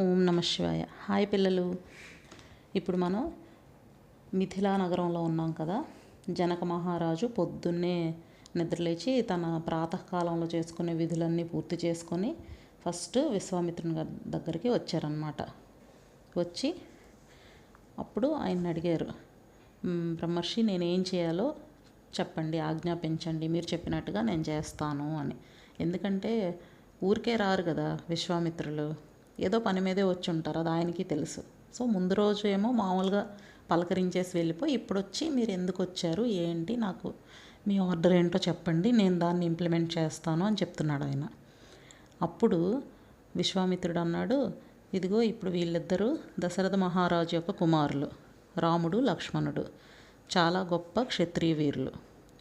ఓం నమ శివాయ. హాయ్ పిల్లలు. ఇప్పుడు మనం మిథిలా నగరంలో ఉన్నాం కదా. జనక మహారాజు పొద్దున్నే నిద్రలేచి తన ప్రాతకాలంలో చేసుకునే విధులన్నీ పూర్తి చేసుకొని ఫస్ట్ విశ్వామిత్రుని దగ్గరికి వచ్చారనమాట వచ్చి అప్పుడు ఆయన అడిగారు బ్రహ్మర్షి నేనేం చేయాలో చెప్పండి ఆజ్ఞాపించండి మీరు చెప్పినట్టుగా నేను చేస్తాను అని. ఎందుకంటే ఊరికే రారు కదా విశ్వామిత్రులు. ఏదో పని మీదే వచ్చి ఉంటారు అది ఆయనకి తెలుసు. సో ముందు రోజు ఏమో మామూలుగా పలకరించేసి వెళ్ళిపోయి ఇప్పుడు వచ్చి మీరు ఎందుకు వచ్చారు ఏంటి నాకు మీ ఆర్డర్ ఏంటో చెప్పండి నేను దాన్ని ఇంప్లిమెంట్ చేస్తాను అని చెప్తున్నాడు ఆయన. అప్పుడు విశ్వామిత్రుడు అన్నాడు ఇదిగో ఇప్పుడు వీళ్ళిద్దరూ దశరథ మహారాజు యొక్క కుమారులు రాముడు లక్ష్మణుడు. చాలా గొప్ప క్షత్రియ వీరులు.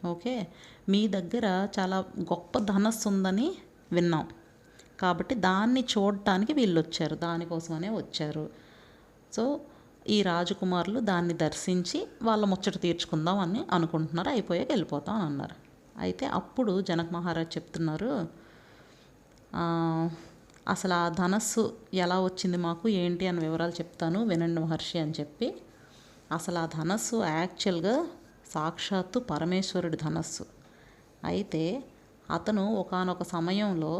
ఓకే? మీ దగ్గర చాలా గొప్ప ధనస్సు ఉందని విన్నాం. కాబట్టి దాన్ని చూడటానికి వీళ్ళు వచ్చారు దానికోసమనే వచ్చారు. సో ఈ రాజకుమారులు దాన్ని దర్శించి వాళ్ళ ముచ్చట తీర్చుకుందాం అని అనుకుంటున్నారు అయిపోయాక వెళ్ళిపోతాం అని అన్నారు. అయితే అప్పుడు జనక్ మహారాజ్ చెప్తున్నారు అసలు ఆ ధనస్సు ఎలా వచ్చింది మాకు ఏంటి అని వివరాలు చెప్తాను వినండి మహర్షి అని చెప్పి. అసలు ఆ ధనస్సు యాక్చువల్గా సాక్షాత్తు పరమేశ్వరుడి ధనస్సు. అయితే అతను ఒకానొక సమయంలో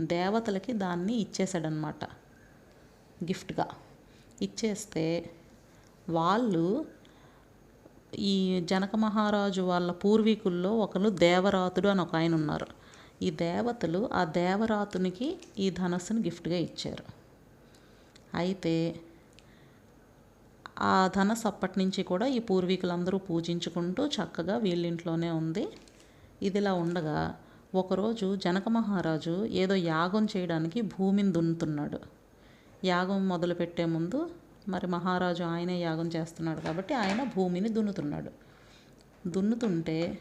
దేవతలకి దాన్ని ఇచ్చేసాడనమాట గిఫ్ట్గా. ఇచ్చేస్తే వాళ్ళు ఈ జనక మహారాజు వాళ్ళ పూర్వీకుల్లో ఒకరు దేవరాతుడు అని ఒక ఆయన ఉన్నారు. ఈ దేవతలు ఆ దేవరాతునికి ఈ ధనస్సును గిఫ్ట్గా ఇచ్చారు. అయితే ఆ ధనస్సు అప్పటి నుంచి కూడా ఈ పూర్వీకులందరూ పూజించుకుంటూ చక్కగా వీళ్ళింట్లోనే ఉంది. ఇదిలా ఉండగా ఒకరోజు జనక మహారాజు ఏదో యాగం చేయడానికి భూమిని దున్నుతున్నాడు. యాగం మొదలుపెట్టే ముందు మరి మహారాజు ఆయనే యాగం చేస్తున్నాడు కాబట్టి ఆయన భూమిని దున్నుతున్నాడు. దున్నుతుంటే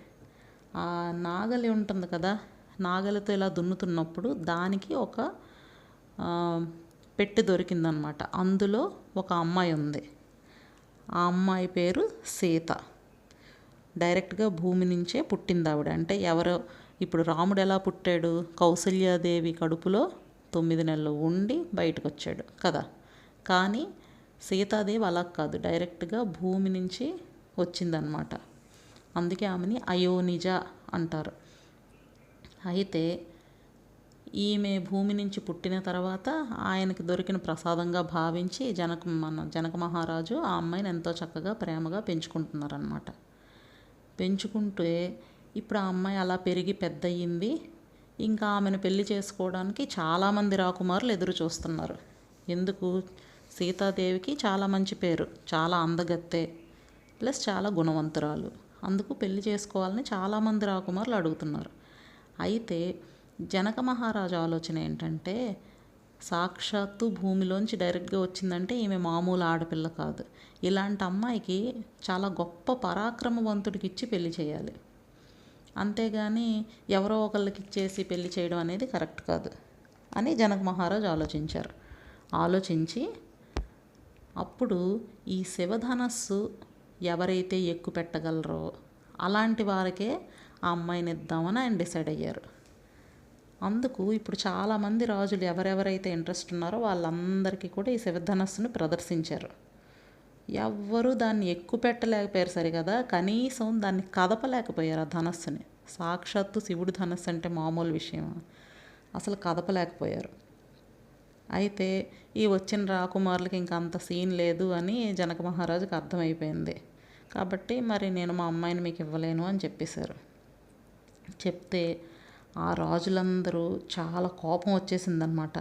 ఆ నాగలి ఉంటుంది కదా నాగలితో ఇలా దున్నుతున్నప్పుడు దానికి ఒక పెట్టి పెట్టె దొరికిందనమాట. అందులో ఒక అమ్మాయి ఉంది. ఆ అమ్మాయి పేరు సీత. డైరెక్ట్గా భూమి నుంచే పుట్టింది ఆవిడ అంటే ఎవరో ఇప్పుడు రాముడు ఎలా పుట్టాడు? కౌసల్యాదేవి కడుపులో తొమ్మిది నెలలు ఉండి బయటకు వచ్చాడు కదా. కానీ సీతాదేవి అలా కాదు. డైరెక్ట్గా భూమి నుంచి వచ్చిందనమాట అందుకే ఆమెని అయోనిజ అంటారు. అయితే ఈమె భూమి నుంచి పుట్టిన తర్వాత ఆయనకి దొరికిన ప్రసాదంగా భావించి జనక మన జనక మహారాజు ఆ అమ్మాయిని ఎంతో చక్కగా ప్రేమగా పెంచుకుంటున్నారనమాట పెంచుకుంటే ఇప్పుడు ఆ అమ్మాయి అలా పెరిగి పెద్ద అయ్యింది ఇంకా ఆమెను పెళ్ళి చేసుకోవడానికి చాలామంది రాకుమారులు ఎదురు చూస్తున్నారు. ఎందుకు? సీతాదేవికి చాలా మంచి పేరు చాలా అందగత్తే ప్లస్ చాలా గుణవంతురాలు. అందుకు పెళ్ళి చేసుకోవాలని చాలామంది రాకుమారులు అడుగుతున్నారు. అయితే జనక మహారాజు ఆలోచన ఏంటంటే సాక్షాత్తు భూమిలోంచి డైరెక్ట్గా వచ్చిందంటే ఈమె మామూలు ఆడపిల్ల కాదు. ఇలాంటి అమ్మాయికి చాలా గొప్ప పరాక్రమవంతుడికి ఇచ్చి పెళ్ళి చేయాలి. అంతేగాని ఎవరో ఒకళ్ళకి ఇచ్చేసి పెళ్ళి చేయడం అనేది కరెక్ట్ కాదు అని జనక మహారాజు ఆలోచించారు. ఆలోచించి అప్పుడు ఈ శివధనస్సు ఎవరైతే ఎక్కువ పెట్టగలరో అలాంటి వారికే ఆ అమ్మాయిని ఇద్దామని ఆయన డిసైడ్ అయ్యారు. అందుకు ఇప్పుడు చాలామంది రాజులు ఎవరెవరైతే ఇంట్రెస్ట్ ఉన్నారో వాళ్ళందరికీ కూడా ఈ శివధనస్సును ప్రదర్శించారు. ఎవ్వరూ దాన్ని ఎక్కువ పెట్టలేకపోయారు కదా కనీసం దాన్ని కదపలేకపోయారు ఆ ధనస్సుని. సాక్షాత్తు శివుడు ధనస్సు అంటే మామూలు విషయం అసలు కదపలేకపోయారు. అయితే ఈ వచ్చిన రాకుమారులకి ఇంకా అంత సీన్ లేదు అని జనక మహారాజుకి అర్థమైపోయింది. కాబట్టి మరి నేను మా అమ్మాయిని మీకు ఇవ్వలేను అని చెప్పేశారు. చెప్తే ఆ రాజులందరూ చాలా కోపం వచ్చేసిందనమాట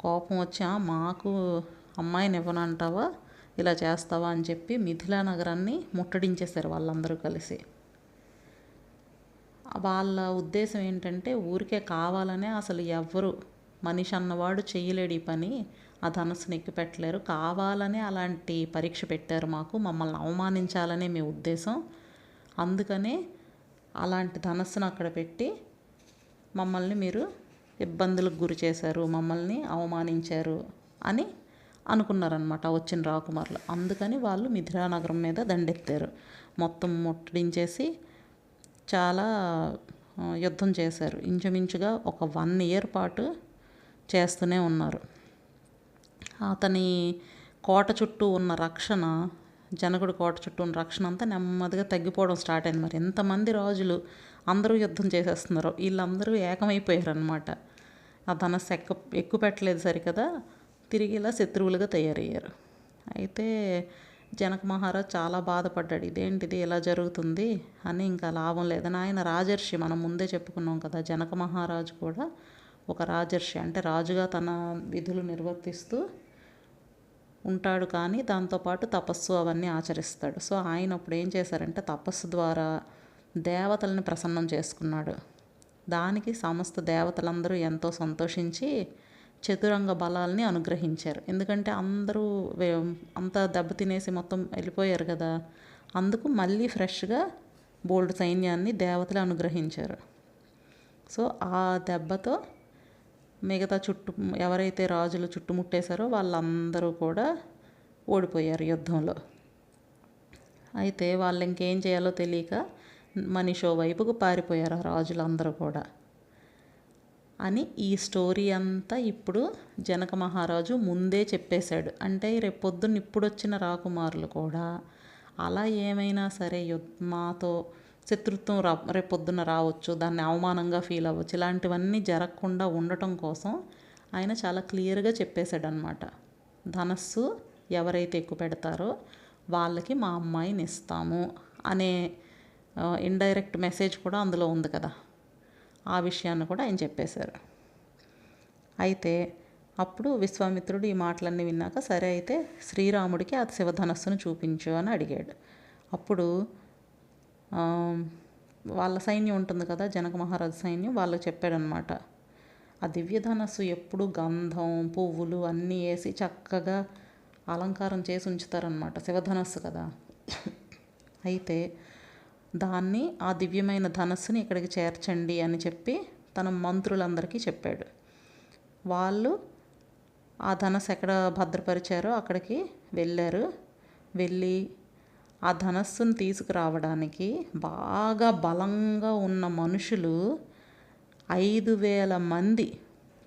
కోపం వచ్చి మాకు అమ్మాయిని ఇవ్వనంటావా? ఇలా చేస్తావా అని చెప్పి మిథిలా నగరాన్ని ముట్టడించేశారు వాళ్ళందరూ కలిసి. వాళ్ళ ఉద్దేశం ఏంటంటే ఊరికే కావాలనే అసలు ఎవ్వరు మనిషి అన్నవాడు చేయలేడు ఈ పని. ఆ ధనస్సును ఎక్కిపెట్టలేరు కావాలనే అలాంటి పరీక్ష పెట్టారు మాకు. మమ్మల్ని అవమానించాలనే మీ ఉద్దేశం. అందుకనే అలాంటి ధనస్సును అక్కడ పెట్టి మమ్మల్ని మీరు ఇబ్బందులకు గురి చేశారు. మమ్మల్ని అవమానించారు అని అనుకున్నారనమాట వచ్చిన రాకుమారులు. అందుకని వాళ్ళు మిథిలానగరం మీద దండెత్తారు. మొత్తం ముట్టడించేసి చాలా యుద్ధం చేశారు. ఇంచుమించుగా ఒక వన్ ఇయర్ పాటు చేస్తూనే ఉన్నారు. అతని కోట చుట్టూ ఉన్న రక్షణ జనకుడు కోట చుట్టూ ఉన్న రక్షణ అంతా నెమ్మదిగా తగ్గిపోవడం స్టార్ట్ అయింది. మరి ఎంతమంది రాజులు అందరూ యుద్ధం చేసేస్తున్నారు వీళ్ళందరూ ఏకమైపోయారు అనమాట ఆ ధనస్సు ఎక్కు ఎక్కువ పెట్టలేదు సరికదా. తిరిగి ఇలా శత్రువులుగా తయారయ్యారు. అయితే జనక మహారాజ్ చాలా బాధపడ్డాడు. ఇదేంటిది? ఇలా జరుగుతుంది? అని ఇంకా లాభం లేదని ఆయన రాజర్షి మనం ముందే చెప్పుకున్నాం కదా జనక మహారాజు కూడా ఒక రాజర్షి. అంటే రాజుగా తన విధులు నిర్వర్తిస్తూ ఉంటాడు కానీ దాంతోపాటు తపస్సు అవన్నీ ఆచరిస్తాడు. సో ఆయన అప్పుడు ఏం చేశారంటే తపస్సు ద్వారా దేవతలను ప్రసన్నం చేసుకున్నాడు. దానికి సమస్త దేవతలందరూ ఎంతో సంతోషించి చతురంగ బలాల్ని అనుగ్రహించారు. ఎందుకంటే అందరూ అంత అంతా దెబ్బతినేసి మొత్తం వెళ్ళిపోయారు కదా. అందుకు మళ్ళీ ఫ్రెష్గా బోల్డ్ సైన్యాన్ని దేవతలు అనుగ్రహించారు. సో ఆ దెబ్బతో మిగతా చుట్టు ఎవరైతే రాజులు చుట్టుముట్టేశారో వాళ్ళందరూ కూడా ఓడిపోయారు యుద్ధంలో. అయితే వాళ్ళు ఇంకేం చేయాలో తెలియక మనిషో వైపుకు పారిపోయారు ఆ రాజులందరూ కూడా. అని ఈ స్టోరీ అంతా ఇప్పుడు జనక మహారాజు ముందే చెప్పేశాడు. అంటే రేపు పొద్దున్న ఇప్పుడు వచ్చిన రాకుమారులు కూడా అలా ఏమైనా సరే మాతో శత్రుత్వం రా రేపొద్దున రావచ్చు దాన్ని అవమానంగా ఫీల్ అవ్వచ్చు ఇలాంటివన్నీ జరగకుండా ఉండటం కోసం ఆయన చాలా క్లియర్గా చెప్పేశాడు అనమాట ధనస్సు ఎవరైతే ఎక్కువ పెడతారో వాళ్ళకి మా అమ్మాయిని ఇస్తాము అనే ఇండైరెక్ట్ మెసేజ్ కూడా అందులో ఉంది కదా. ఆ విషయాన్ని కూడా ఆయన చెప్పేశారు. అయితే అప్పుడు విశ్వామిత్రుడు ఈ మాటలన్నీ విన్నాక సరే అయితే శ్రీరాముడికి ఆ శివధనస్సును చూపించు అని అడిగాడు. అప్పుడు వాళ్ళ సైన్యం ఉంటుంది కదా జనక మహారాజు సైన్యం వాళ్ళకి చెప్పాడనమాట ఆ దివ్యధనస్సు ఎప్పుడు గంధం పువ్వులు అన్నీ వేసి చక్కగా అలంకారం చేసి ఉంచుతారనమాట శివధనస్సు కదా. అయితే దాన్ని ఆ దివ్యమైన ధనస్సుని ఇక్కడికి చేర్చండి అని చెప్పి తన మంత్రులందరికీ చెప్పాడు. వాళ్ళు ఆ ధనస్సు ఎక్కడ భద్రపరిచారో అక్కడికి వెళ్ళారు. వెళ్ళి ఆ ధనస్సును తీసుకురావడానికి బాగా బలంగా ఉన్న మనుషులు ఐదు వేల మంది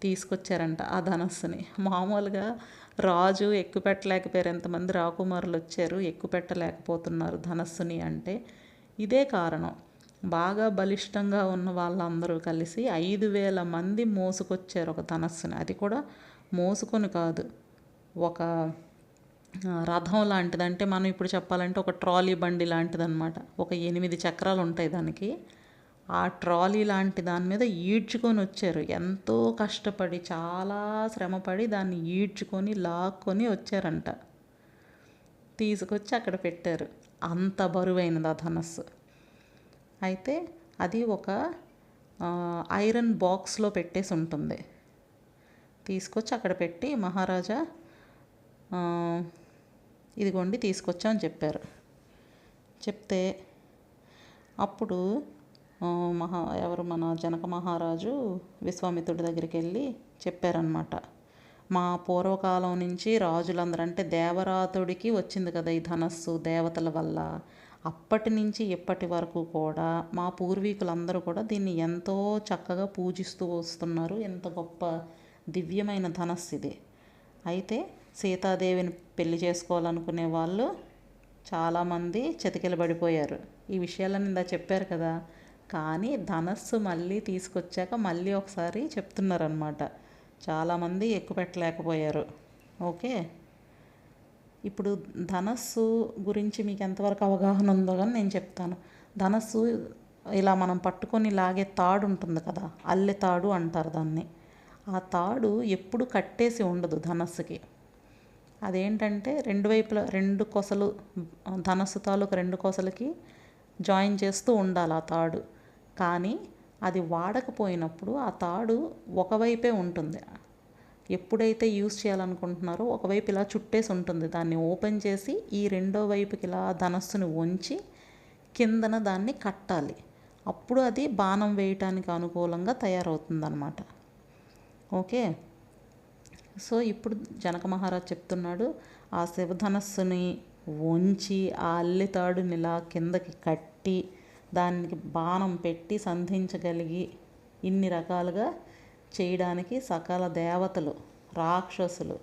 తీసుకొచ్చారంట ఆ ధనస్సుని. మామూలుగా రాజు ఎక్కుపెట్టలేకపోయారు ఎంతమంది రాకుమారులు వచ్చారు ఎక్కుపెట్టలేకపోతున్నారు ధనస్సుని అంటే ఇదే కారణం. బాగా బలిష్టంగా ఉన్న వాళ్ళందరూ కలిసి ఐదు వేల మంది మోసుకొచ్చారు ఒక ధనస్సుని. అది కూడా మోసుకొని కాదు. ఒక రథం లాంటిది. అంటే మనం ఇప్పుడు చెప్పాలంటే ఒక ట్రాలీ బండి లాంటిదన్నమాట. ఒక ఎనిమిది చక్రాలు ఉంటాయి దానికి. ఆ ట్రాలీ లాంటి దాని మీద ఈడ్చుకొని వచ్చారు. ఎంతో కష్టపడి చాలా శ్రమపడి దాన్ని ఈడ్చుకొని లాక్కొని వచ్చారంట. తీసుకొచ్చి అక్కడ పెట్టారు. అంత బరువైనది ఆ ధనస్సు. అయితే అది ఒక ఐరన్ బాక్స్లో పెట్టేసి ఉంటుంది. తీసుకొచ్చి అక్కడ పెట్టి మహారాజా ఇదిగోండి ఇదిగోండి తీసుకొచ్చామని చెప్పారు. చెప్తే అప్పుడు మహా ఎవరు మన జనక మహారాజు విశ్వామిత్రుడి దగ్గరికి వెళ్ళి చెప్పారనమాట మా పూర్వకాలం నుంచి రాజులందరూ అంటే దేవరాతుడికి వచ్చింది కదా ఈ ధనస్సు దేవతల వల్ల. అప్పటి నుంచి ఇప్పటి వరకు కూడా మా పూర్వీకులందరూ కూడా దీన్ని ఎంతో చక్కగా పూజిస్తూ వస్తున్నారు. ఎంత గొప్ప దివ్యమైన ధనస్సు ఇది. అయితే సీతాదేవిని పెళ్ళి చేసుకోవాలనుకునే వాళ్ళు చాలామంది చతికిలబడిపోయారు ఈ విషయాలను ఇందా చెప్పారు కదా. కానీ ధనస్సు మళ్ళీ తీసుకొచ్చాక మళ్ళీ ఒకసారి చెప్తున్నారనమాట చాలామంది ఎక్కువ పెట్టలేకపోయారు. ఓకే? ఇప్పుడు ధనస్సు గురించి మీకు ఎంతవరకు అవగాహన ఉందో కానీ నేను చెప్తాను. ధనస్సు ఇలా మనం పట్టుకొని లాగే తాడు ఉంటుంది కదా అల్లె తాడు అంటారు దాన్ని. ఆ తాడు ఎప్పుడు కట్టేసి ఉండదు ధనస్సుకి. అదేంటంటే రెండు వైపుల రెండు కొసలు ధనస్సు తాలూకు రెండు కొసలకి జాయిన్ చేస్తూ ఉండాలి ఆ తాడు. కానీ అది వాడకపోయినప్పుడు ఆ తాడు ఒకవైపే ఉంటుంది. ఎప్పుడైతే యూస్ చేయాలనుకుంటున్నారో ఒకవైపు ఇలా చుట్టేసి ఉంటుంది. దాన్ని ఓపెన్ చేసి ఈ రెండో వైపుకి ఇలా ధనస్సుని వంచి కిందన దాన్ని కట్టాలి. అప్పుడు అది బాణం వేయటానికి అనుకూలంగా తయారవుతుందన్నమాట. ఓకే? సో ఇప్పుడు జనక మహారాజ్ చెప్తున్నాడు ఆ శివధనస్సుని వంచి ఆ అల్లితాడుని ఇలా కిందకి కట్టి దానికి బాణం పెట్టి సంధించగలిగి ఇన్ని రకాలుగా చేయడానికి సకల దేవతలు రాక్షసులు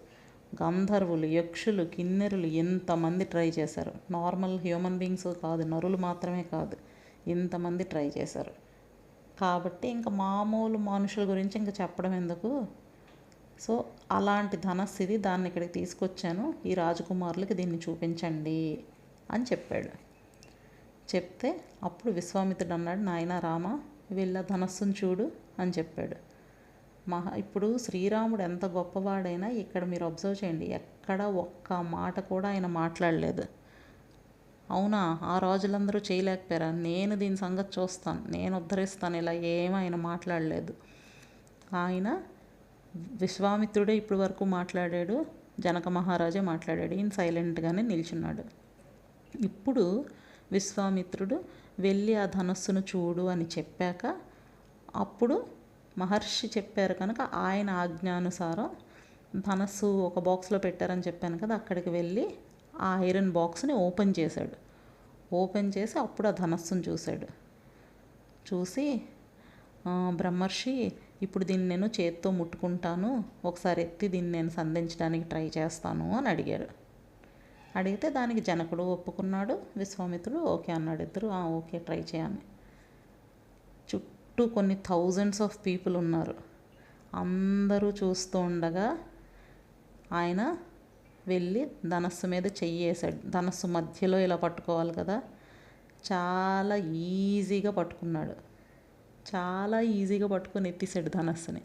గంధర్వులు యక్షులు కిన్నెరులు ఎంతమంది ట్రై చేశారు. నార్మల్ హ్యూమన్ బీయింగ్స్ కాదు నరులు మాత్రమే కాదు ఇంతమంది ట్రై చేశారు. కాబట్టి ఇంకా మామూలు మనుషుల గురించి ఇంకా చెప్పడం ఎందుకు? సో అలాంటి ధనస్థితి దాన్ని ఇక్కడికి తీసుకొచ్చాను. ఈ రాజకుమారులకి దీన్ని చూపించండి అని చెప్పాడు. చెప్తే అప్పుడు విశ్వామిత్రుడు అన్నాడు నాయన రామ వీళ్ళ ధనస్సును చూడు అని చెప్పాడు. మహా ఇప్పుడు శ్రీరాముడు ఎంత గొప్పవాడైనా ఇక్కడ మీరు అబ్జర్వ్ చేయండి ఎక్కడ ఒక్క మాట కూడా ఆయన మాట్లాడలేదు. అవునా ఆ రాజులందరూ చేయలేకపోయారా? నేను దీని సంగతి చూస్తాను నేను ఉద్ధరిస్తాను ఇలా ఏమీ ఆయన మాట్లాడలేదు. ఆయన విశ్వామిత్రుడే ఇప్పటి వరకు మాట్లాడాడు జనక మహారాజే మాట్లాడాడు ఈయన సైలెంట్గానే నిల్చున్నాడు. ఇప్పుడు విశ్వామిత్రుడు వెళ్ళి ఆ ధనస్సును చూడు అని చెప్పాక అప్పుడు మహర్షి చెప్పారు కనుక ఆయన ఆజ్ఞానుసారం ధనస్సు ఒక బాక్స్లో పెట్టారని చెప్పాను కదా అక్కడికి వెళ్ళి ఆ ఐరన్ బాక్స్ని ఓపెన్ చేశాడు. ఓపెన్ చేసి అప్పుడు ఆ ధనస్సును చూశాడు. చూసి బ్రహ్మర్షి ఇప్పుడు దీన్ని నేను చేత్తో ముట్టుకుంటాను. ఒకసారి ఎత్తి దీన్ని నేను సంధించడానికి ట్రై చేస్తాను అని అడిగారు అడిగితే దానికి జనకుడు ఒప్పుకున్నాడు విశ్వామిత్రుడు ఓకే అన్నాడు. ఇద్దరు ఓకే ట్రై చేయని చుట్టూ కొన్ని థౌజండ్స్ ఆఫ్ పీపుల్ ఉన్నారు. అందరూ చూస్తూ ఉండగా ఆయన వెళ్ళి ధనస్సు మీద చెయ్యేశాడు ధనస్సు మధ్యలో ఇలా పట్టుకోవాలి కదా. చాలా ఈజీగా పట్టుకున్నాడు. చాలా ఈజీగా పట్టుకొని ఎత్తేసాడు ధనస్సుని.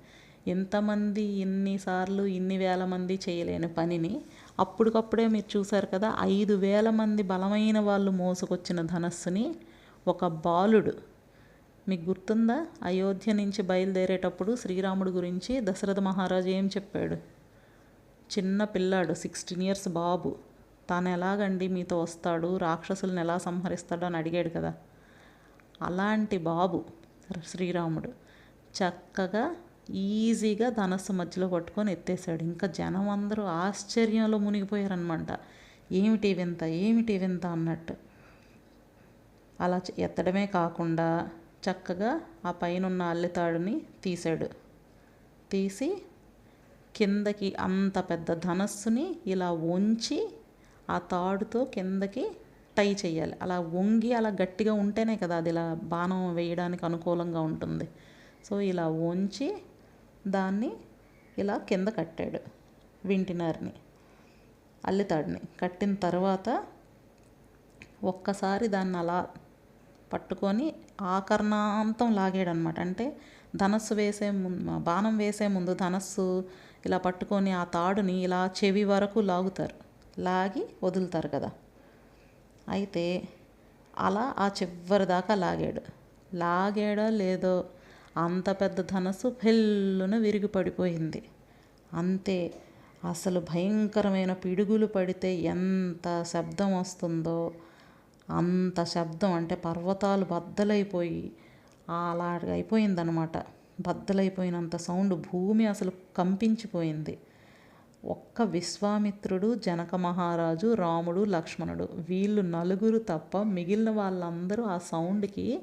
ఎంతమంది ఇన్నిసార్లు ఇన్ని వేల మంది చేయలేని పనిని అప్పటికప్పుడే మీరు చూశారు కదా ఐదు వేల మంది బలమైన వాళ్ళు మోసుకొచ్చిన ధనస్సుని ఒక బాలుడు. మీకు గుర్తుందా? అయోధ్య నుంచి బయలుదేరేటప్పుడు శ్రీరాముడు గురించి దశరథ మహారాజు ఏం చెప్పాడు? చిన్న పిల్లాడు సిక్స్టీన్ ఇయర్స్ బాబు తాను ఎలాగండి మీతో వస్తాడు? రాక్షసులను ఎలా సంహరిస్తాడు అని అడిగాడు కదా. అలాంటి బాబు శ్రీరాముడు. చక్కగా ఈజీగా ధనస్సు మధ్యలో పట్టుకొని ఎత్తేసాడు ఇంకా జనం అందరూ ఆశ్చర్యంలో మునిగిపోయారనమాట ఏమిటి వింత ఏమిటి వింత అన్నట్టు. అలా ఎత్తడమే కాకుండా చక్కగా ఆ పైన ఉన్న అల్లెతాడుని తీశాడు. తీసి కిందకి అంత పెద్ద ధనస్సుని ఇలా వంచి ఆ తాడుతో కిందకి టై చేయాలి. అలా వంగి అలా గట్టిగా ఉంటేనే కదా అది ఇలా బాణం వేయడానికి అనుకూలంగా ఉంటుంది. సో ఇలా వంచి దాన్ని ఇలా కింద కట్టాడు వింటినారిని అల్లితాడిని. కట్టిన తర్వాత ఒక్కసారి దాన్ని అలా పట్టుకొని ఆకర్ణాంతం లాగాడనమాట. అంటే ధనస్సు వేసే ముందు బాణం వేసే ముందు ధనస్సు ఇలా పట్టుకొని ఆ తాడుని ఇలా చెవి వరకు లాగుతారు. లాగి వదులుతారు కదా. అయితే అలా ఆ చివరి దాకా లాగాడు. లాగాడో లేదో అంత పెద్ద ధనస్సు ఫెల్లున విరిగి పడిపోయింది. అంతే అసలు భయంకరమైన పిడుగులు పడితే ఎంత శబ్దం వస్తుందో అంత శబ్దం అంటే పర్వతాలు బద్దలైపోయి అలాగైపోయిందనమాట అయిపోయిందనమాట. బద్దలైపోయినంత సౌండ్ భూమి అసలు కంపించిపోయింది. ఒక్క విశ్వామిత్రుడు జనక మహారాజు రాముడు లక్ష్మణుడు వీళ్ళు నలుగురు తప్ప మిగిలిన వాళ్ళందరూ ఆ సౌండ్కి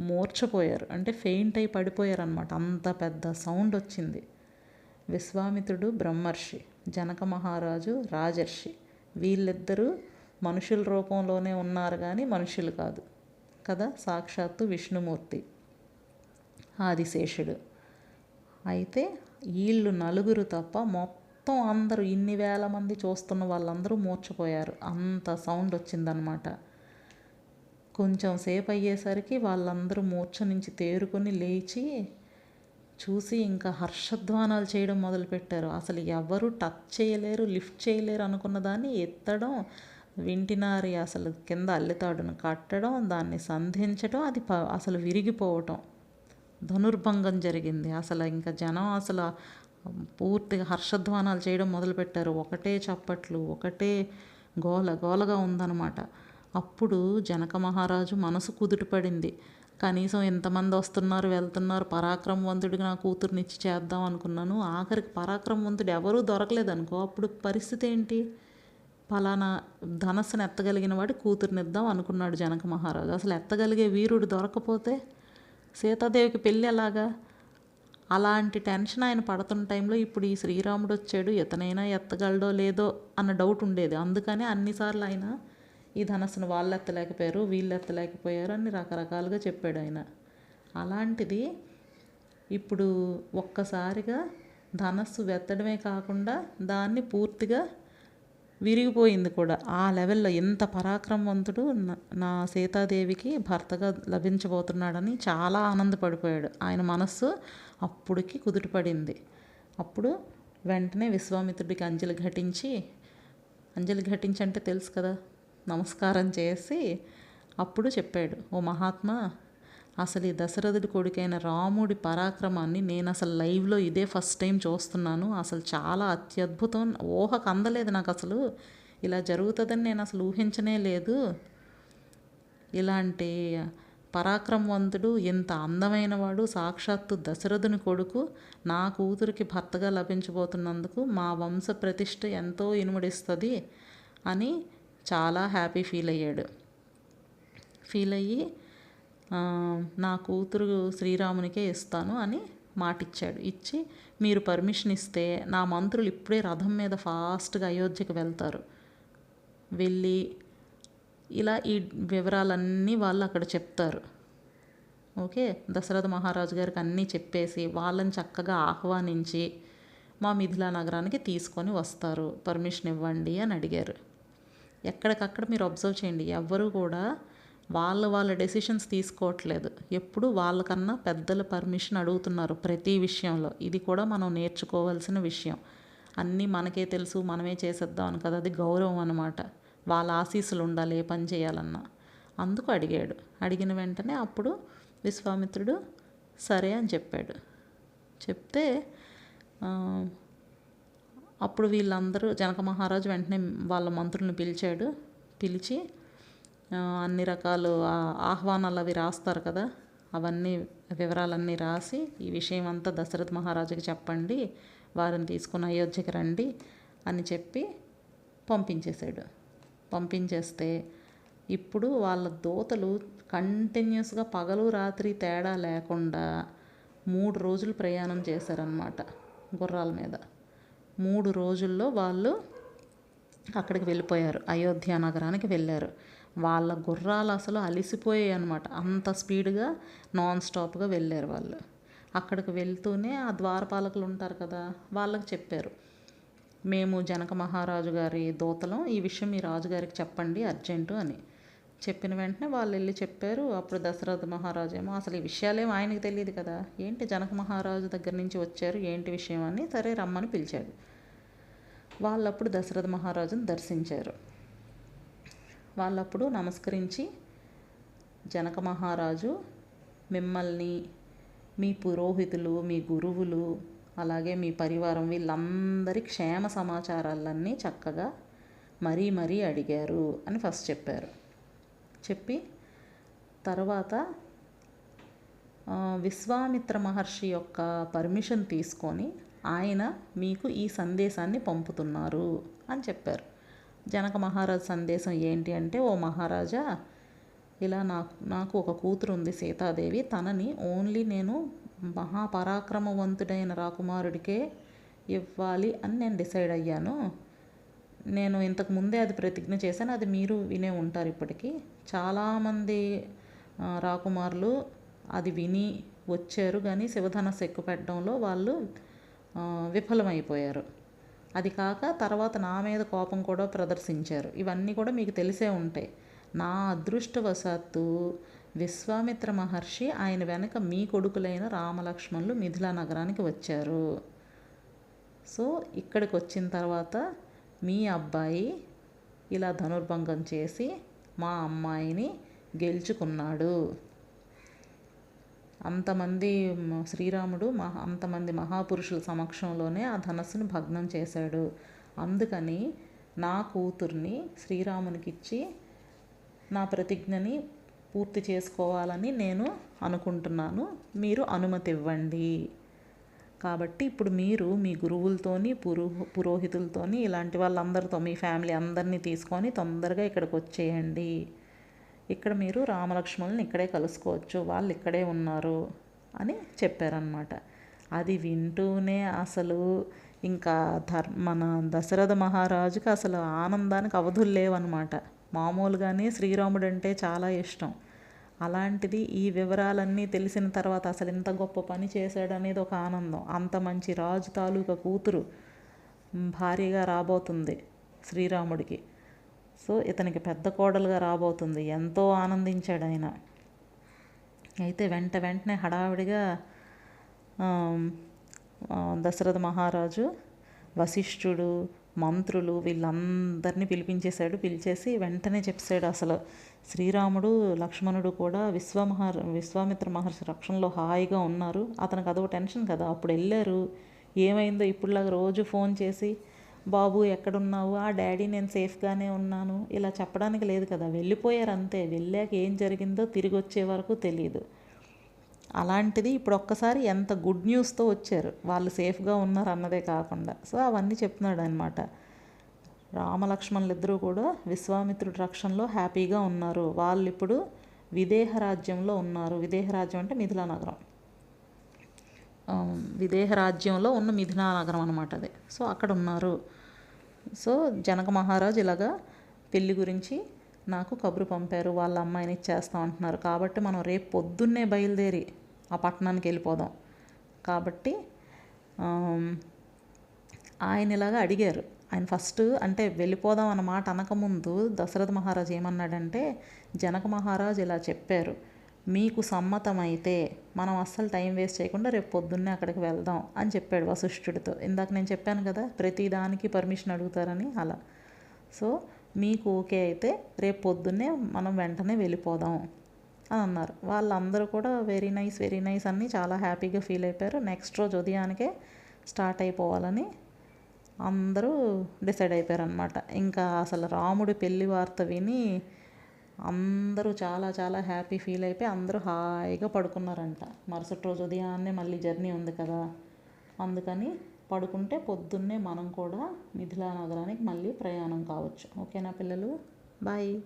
మూర్చపోయారు అంటే ఫెయింట్ అయి పడిపోయారు అనమాట అంత పెద్ద సౌండ్ వచ్చింది. విశ్వామిత్రుడు బ్రహ్మర్షి జనక మహారాజు రాజర్షి వీళ్ళిద్దరూ మనుషుల రూపంలోనే ఉన్నారు కానీ మనుషులు కాదు. కదా? సాక్షాత్తు విష్ణుమూర్తి ఆదిశేషుడు. అయితే వీళ్ళు నలుగురు తప్ప మొత్తం అందరూ ఇన్ని వేల మంది చూస్తున్న వాళ్ళందరూ మూర్చపోయారు అంత సౌండ్ వచ్చిందనమాట కొంచెం సేపు అయ్యేసరికి వాళ్ళందరూ మూర్ఛ నుంచి తేరుకొని లేచి చూసి ఇంకా హర్షధ్వానాలు చేయడం మొదలుపెట్టారు. అసలు ఎవరు టచ్ చేయలేరు లిఫ్ట్ చేయలేరు అనుకున్న దాన్ని ఎత్తడం వింటినారి అసలు కింద అల్లితాడును కట్టడం దాన్ని సంధించడం అది ప అసలు విరిగిపోవటం. ధనుర్భంగం జరిగింది. అసలు ఇంకా జనం అసలు పూర్తిగా హర్షధ్వానాలు చేయడం మొదలుపెట్టారు. ఒకటే చప్పట్లు ఒకటే గోల గోలగా ఉందన్నమాట. అప్పుడు జనక మహారాజు మనసు కుదుటపడింది కనీసం ఎంతమంది వస్తున్నారు వెళ్తున్నారు పరాక్రమవంతుడికి నా కూతురునిచ్చి చేద్దాం అనుకున్నాను. ఆఖరికి పరాక్రమవంతుడు ఎవరూ దొరకలేదు అనుకో అప్పుడు పరిస్థితి ఏంటి? పలానా ధనస్సును ఎత్తగలిగిన వాడి కూతురునిద్దాం అనుకున్నాడు జనక మహారాజు. అసలు ఎత్తగలిగే వీరుడు దొరకపోతే సీతాదేవికి పెళ్ళి ఎలాగా? అలాంటి టెన్షన్ ఆయన పడుతున్న టైంలో ఇప్పుడు ఈ శ్రీరాముడు వచ్చాడు. ఇతనైనా ఎత్తగలడో లేదో అన్న డౌట్ ఉండేది. అందుకని అన్నిసార్లు ఆయన ఈ ధనస్సును వాళ్ళు ఎత్తలేకపోయారు వీళ్ళు ఎత్తలేకపోయారు అని రకరకాలుగా చెప్పాడు ఆయన. అలాంటిది ఇప్పుడు ఒక్కసారిగా ధనస్సు వెత్తడమే కాకుండా దాన్ని పూర్తిగా విరిగిపోయింది కూడా. ఆ లెవెల్లో ఎంత పరాక్రమవంతుడు నా- సీతాదేవికి భర్తగా లభించబోతున్నాడని చాలా ఆనందపడిపోయాడు. ఆయన మనస్సు అప్పుడుకి కుదుటపడింది. అప్పుడు వెంటనే విశ్వామిత్రుడికి అంజలి ఘటించి అంజలి ఘటించి అంటే తెలుసు కదా నమస్కారం చేసి అప్పుడు చెప్పాడు ఓ మహాత్మా అసలు ఈ దశరథుడి కొడుకైన రాముడి పరాక్రమాన్ని నేను అసలు లైవ్లో ఇదే ఫస్ట్ టైం చూస్తున్నాను. అసలు చాలా అత్యద్భుతం. ఊహకు అందలేదు నాకు అసలు. ఇలా జరుగుతుందని నేను అసలు ఊహించనే లేదు. ఇలాంటి పరాక్రమవంతుడు ఇంత అందమైన వాడు సాక్షాత్తు దశరథుని కొడుకు నా కూతురికి భర్తగా లభించబోతున్నందుకు మా వంశ ప్రతిష్ట ఎంతో ఇనుమడిస్తుంది అని చాలా హ్యాపీ ఫీల్ అయ్యాడు. ఫీల్ అయ్యి నా కూతురు శ్రీరామునికే ఇస్తాను అని మాటిచ్చాడు. ఇచ్చి మీరు పర్మిషన్ ఇస్తే నా మంత్రులు ఇప్పుడే రథం మీద ఫాస్ట్గా అయోధ్యకు వెళ్తారు. వెళ్ళి ఇలా ఈ వివరాలన్నీ వాళ్ళు అక్కడ చెప్తారు. ఓకే? దశరథ మహారాజు గారికి అన్నీ చెప్పేసి వాళ్ళని చక్కగా ఆహ్వానించి మా మిథిలా నగరానికి తీసుకొని వస్తారు. పర్మిషన్ ఇవ్వండి అని అడిగారు. ఎక్కడికక్కడ మీరు అబ్జర్వ్ చేయండి. ఎవ్వరూ కూడా వాళ్ళ వాళ్ళ డెసిషన్స్ తీసుకోవట్లేదు. ఎప్పుడు వాళ్ళకన్నా పెద్దల పర్మిషన్ అడుగుతున్నారు ప్రతి విషయంలో. ఇది కూడా మనం నేర్చుకోవాల్సిన విషయం. అన్నీ మనకే తెలుసు మనమే చేసేద్దాం అని కదా అది గౌరవం అనమాట వాళ్ళ ఆశీస్సులు ఉండాలి ఏ పని చేయాలన్నా. అందుకు అడిగాడు. అడిగిన వెంటనే అప్పుడు విశ్వామిత్రుడు సరే అని చెప్పాడు. చెప్తే అప్పుడు వీళ్ళందరూ జనక మహారాజు వెంటనే వాళ్ళ మంత్రులను పిలిచాడు. పిలిచి అన్ని రకాలు ఆహ్వానాలు అవి రాస్తారు కదా. అవన్నీ వివరాలన్నీ రాసి ఈ విషయం అంతా దశరథ మహారాజుకి చెప్పండి. వారిని తీసుకుని అయోధ్యకి రండి అని చెప్పి పంపించేశాడు. పంపించేస్తే ఇప్పుడు వాళ్ళ దూతలు కంటిన్యూస్గా పగలు రాత్రి తేడా లేకుండా మూడు రోజులు ప్రయాణం చేశారనమాట గుర్రాల మీద. మూడు రోజుల్లో వాళ్ళు అక్కడికి వెళ్ళిపోయారు. అయోధ్య నగరానికి వెళ్ళారు. వాళ్ళ గుర్రాలు అసలు అలిసిపోయాయి అనమాట అంత స్పీడ్గా నాన్ స్టాప్గా వెళ్ళారు వాళ్ళు. అక్కడికి వెళ్తూనే ఆ ద్వారపాలకులు ఉంటారు కదా వాళ్ళకి చెప్పారు. మేము జనక మహారాజు గారి దూతలం. ఈ విషయం మీ రాజుగారికి చెప్పండి అర్జెంటు అని. చెప్పిన వెంటనే వాళ్ళు వెళ్ళి చెప్పారు. అప్పుడు దశరథ మహారాజు ఏమో అసలు ఈ విషయాలేమో ఆయనకి తెలియదు కదా. ఏంటి జనక మహారాజు దగ్గర నుంచి వచ్చారు? ఏంటి విషయం? అని సరే రమ్మని పిలిచాడు. వాళ్ళప్పుడు దశరథ మహారాజును దర్శించారు. వాళ్ళప్పుడు నమస్కరించి జనక మహారాజు మిమ్మల్ని మీ పురోహితులు మీ గురువులు అలాగే మీ పరివారం వీళ్ళందరి క్షేమ సమాచారాలన్నీ చక్కగా మరీ మరీ అడిగారు అని ఫస్ట్ చెప్పారు. చెప్పి తర్వాత విశ్వామిత్ర మహర్షి యొక్క పర్మిషన్ తీసుకొని ఆయన మీకు ఈ సందేశాన్ని పంపుతున్నారు అని చెప్పారు. జనక మహారాజ్ సందేశం ఏంటి అంటే ఓ మహారాజా ఇలా నాకు నాకు ఒక కూతురు ఉంది సీతాదేవి. తనని ఓన్లీ నేను మహాపరాక్రమవంతుడైన రాకుమారుడికే ఇవ్వాలి అని నేను డిసైడ్ అయ్యాను. నేను ఇంతకు ముందే అది ప్రతిజ్ఞ చేశాను. అది మీరు వినే ఉంటారు ఇప్పటికీ. చాలామంది రాకుమారులు అది విని వచ్చారు. కానీ శివధనస్సు ఎక్కువ పెట్టడంలో వాళ్ళు విఫలమైపోయారు. అది కాక తర్వాత నా మీద కోపం కూడా ప్రదర్శించారు. ఇవన్నీ కూడా మీకు తెలిసే ఉంటాయి. నా అదృష్టవశాత్తు విశ్వామిత్ర మహర్షి ఆయన వెనక మీ కొడుకులైన రామలక్ష్మణులు మిథిలా నగరానికి వచ్చారు. సో ఇక్కడికి వచ్చిన తర్వాత మీ అబ్బాయి ఇలా ధనుర్భంగం చేసి మా అమ్మాయిని గెలుచుకున్నాడు. అంతమంది శ్రీరాముడు మహా అంతమంది మహాపురుషుల సమక్షంలోనే ఆ ధనస్సును భగ్నం చేశాడు. అందుకని నా కూతుర్ని శ్రీరామునికి ఇచ్చి నా ప్రతిజ్ఞని పూర్తి చేసుకోవాలని నేను అనుకుంటున్నాను. మీరు అనుమతి ఇవ్వండి కాబట్టి ఇప్పుడు మీరు మీ గురువులతోని పురో పురోహితులతోని ఇలాంటి వాళ్ళందరితో మీ ఫ్యామిలీ అందరినీ తీసుకొని తొందరగా ఇక్కడికి వచ్చేయండి. ఇక్కడ మీరు రామలక్ష్మణులను ఇక్కడే కలుసుకోవచ్చు వాళ్ళు ఇక్కడే ఉన్నారు అని చెప్పారనమాట అది వింటూనే అసలు ఇంకా ధర్ మన దశరథ మహారాజుకి అసలు ఆనందానికి అవధులు లేవన్నమాట. మామూలుగానే శ్రీరాముడు అంటే చాలా ఇష్టం. అలాంటిది ఈ వివరాలన్నీ తెలిసిన తర్వాత అసలు ఇంత గొప్ప పని చేశాడనేది ఒక ఆనందం. అంత మంచి రాజు తాలూకా కూతురు భార్యగా రాబోతుంది శ్రీరాముడికి. సో ఇతనికి పెద్ద కోడలుగా రాబోతుంది. ఎంతో ఆనందించాడు ఆయన అయితే వెంట వెంటనే హడావిడిగా దశరథ మహారాజు వశిష్ఠుడు మంత్రులు వీళ్ళందరినీ పిలిపించేశాడు. పిలిచేసి వెంటనే చెప్పాడు అసలు. శ్రీరాముడు లక్ష్మణుడు కూడా విశ్వమహర్ విశ్వామిత్ర మహర్షి రక్షణలో హాయిగా ఉన్నారు. అతనికి అదో టెన్షన్ కదా. అప్పుడు వెళ్ళారు. ఏమైందో ఇప్పుడులాగా రోజు ఫోన్ చేసి బాబు ఎక్కడున్నావు? ఆ డాడీ నేను సేఫ్గానే ఉన్నాను. ఇలా చెప్పడానికి లేదు కదా. వెళ్ళిపోయారు అంతే. వెళ్ళాక ఏం జరిగిందో తిరిగి వచ్చే వరకు తెలియదు అలాంటిది ఇప్పుడు ఒక్కసారి ఎంత గుడ్ న్యూస్తో వచ్చారు. వాళ్ళు సేఫ్గా ఉన్నారు అన్నదే కాకుండా. సో అవన్నీ చెప్తున్నాడు అనమాట రామలక్ష్మణులు ఇద్దరూ కూడా విశ్వామిత్రుడి రక్షణలో హ్యాపీగా ఉన్నారు. వాళ్ళు ఇప్పుడు విదేహ రాజ్యంలో ఉన్నారు. విదేహ రాజ్యం అంటే మిథిలా నగరం. విదేహ రాజ్యంలో ఉన్న మిథిలా నగరం అనమాట అది. సో అక్కడ ఉన్నారు సో జనక మహారాజు ఇలాగా పెళ్ళి గురించి నాకు కబురు పంపారు. వాళ్ళ అమ్మాయిని ఇచ్చేస్తాం అంటున్నారు. కాబట్టి మనం రేపు పొద్దున్నే బయలుదేరి ఆ పట్టణానికి వెళ్ళిపోదాం. కాబట్టి ఆయన ఇలాగా అడిగారు. ఆయన ఫస్ట్ అంటే వెళ్ళిపోదాం అన్నమాట అనకముందు దశరథ మహారాజు ఏమన్నాడంటే జనక మహారాజు ఇలా చెప్పారు. మీకు సమ్మతమైతే మనం అస్సలు టైం వేస్ట్ చేయకుండా రేపు పొద్దున్నే అక్కడికి వెళ్దాం అని చెప్పాడు వశిష్ఠుడితో. ఇందాక నేను చెప్పాను కదా ప్రతి దానికి పర్మిషన్ అడుగుతారని అలా. సో మీకు ఓకే అయితే రేపు పొద్దున్నే మనం వెంటనే వెళ్ళిపోదాం. అన్నారు. వాళ్ళందరూ కూడా వెరీ నైస్ వెరీ నైస్ అని చాలా హ్యాపీగా ఫీల్ అయిపోయారు. నెక్స్ట్ రోజు ఉదయానికే స్టార్ట్ అయిపోవాలని అందరూ డిసైడ్ అయిపోయారు అనమాట ఇంకా అసలు రాముడి పెళ్ళి వార్త విని అందరూ చాలా చాలా హ్యాపీ ఫీల్ అయిపోయి అందరూ హాయిగా పడుకున్నారంట. మరుసటి రోజు ఉదయాన్నే మళ్ళీ జర్నీ ఉంది కదా. అందుకని పడుకుంటే పొద్దున్నే మనం కూడా మిథిలా నగరానికి మళ్ళీ ప్రయాణం కావచ్చు. ఓకేనా పిల్లలు? బాయ్